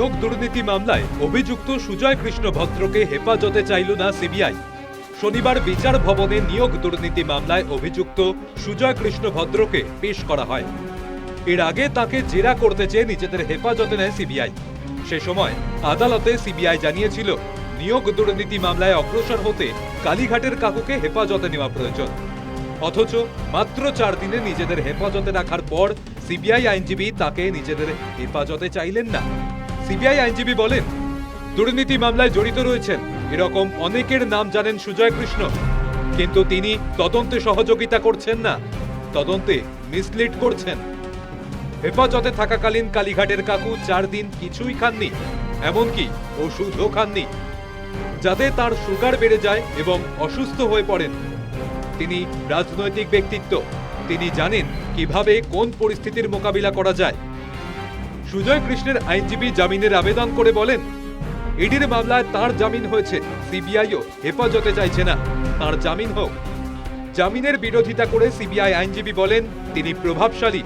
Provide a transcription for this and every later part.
দুর্নীতি মামলায় অভিযুক্ত সুজয় কৃষ্ণ ভদ্রকে হেফাজতে চাইল না সিবিআই। শনিবার বিচার ভবনে নিয়োগ দুর্নীতি মামলায় অভিযুক্ত সুজয় কৃষ্ণ ভদ্রকে পেশ করা হয়। এর আগে তাকে জেরা করতে চেয়ে নিজেদের হেফাজতে নেয় সিবিআই। সে সময় আদালতে সিবিআই জানিয়েছিল, নিয়োগ দুর্নীতি মামলায় অগ্রসর হতে কালীঘাটের কাকুকে হেফাজতে নেওয়া প্রয়োজন। অথচ মাত্র চার দিনে নিজেদের হেফাজতে রাখার পর সিবিআই আইনজীবী তাকে নিজেদের হেফাজতে চাইলেন না। সিবিআই আইনজীবী বলেন, দুর্নীতি মামলায় জড়িত রয়েছেন এরকম অনেকের নাম জানেন সুজয় কৃষ্ণ। কিন্তু তিনি তদন্তে সহযোগিতা করছেন না, তদন্তে মিসলিড করছেন। হেফাজতে থাকাকালীন কালীঘাটের কাকু চার দিন কিছুই খাননি, এমনকি ওষুধও খাননি। যাতে তার সুগার বেড়ে যায় এবং অসুস্থ হয়ে পড়েন। তিনি রাজনৈতিক ব্যক্তিত্ব, তিনি জানেন কীভাবে কোন পরিস্থিতির মোকাবিলা করা যায়। সুজয় কৃষ্ণের আইনজীবী জামিনের আবেদন করে বলেন ইডির মামলায় তার জামিন হয়েছে। সিবিআইও হেফাজতে চাইছে না। তার জামিন হোক। জামিনের বিরোধিতা করে সিবিআই আইনজীবী বলেন, তিনি প্রভাবশালী।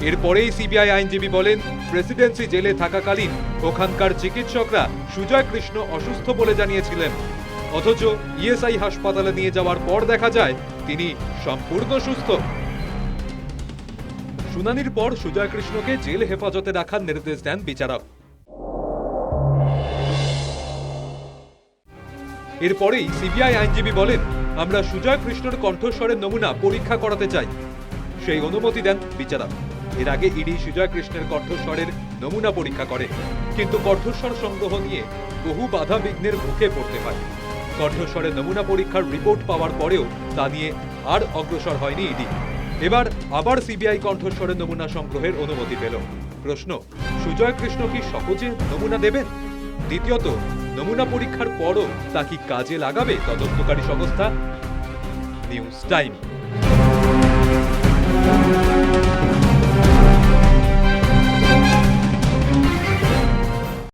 এরপরেই সিবিআই আইনজীবী বলেন, প্রেসিডেন্সি জেলে থাকাকালীন ওখানকার চিকিৎসকরা সুজয় কৃষ্ণ অসুস্থ বলে জানিয়েছিলেন। অথচ ইএসআই হাসপাতালে নিয়ে যাওয়ার পর দেখা যায়, তিনি সম্পূর্ণ সুস্থ। শুনানির পর সুজয় কৃষ্ণকে জেল হেফাজতে রাখার নির্দেশ দেন বিচারক। এরপরেই সিবিআই আইনজীবী বলেন, আমরা সুজয় কৃষ্ণর কণ্ঠস্বরের নমুনা পরীক্ষা করাতে চাই। সেই অনুমতি দেন বিচারক। এর আগে ইডি সুজয় কৃষ্ণের কণ্ঠস্বরের নমুনা পরীক্ষা করে, কিন্তু কণ্ঠস্বর সংগ্রহ নিয়ে বহু বাধা বিঘ্নের মুখে পড়তে হয় কণ্ঠস্বরের নমুনা পরীক্ষার রিপোর্ট পাওয়ার পরেও তা নিয়ে আর অগ্রসর হয়নি ইডি। এবার আবার সিবিআই কণ্ঠস্বরে নমুনা সংগ্রহের অনুমতি পেল। প্রশ্ন সুজয় কৃষ্ণ কি সহজে নমুনা দেবেন? দ্বিতীয়ত, নমুনা পরীক্ষার পরও তা কি কাজে লাগাবে তদন্তকারী সংস্থা? News time.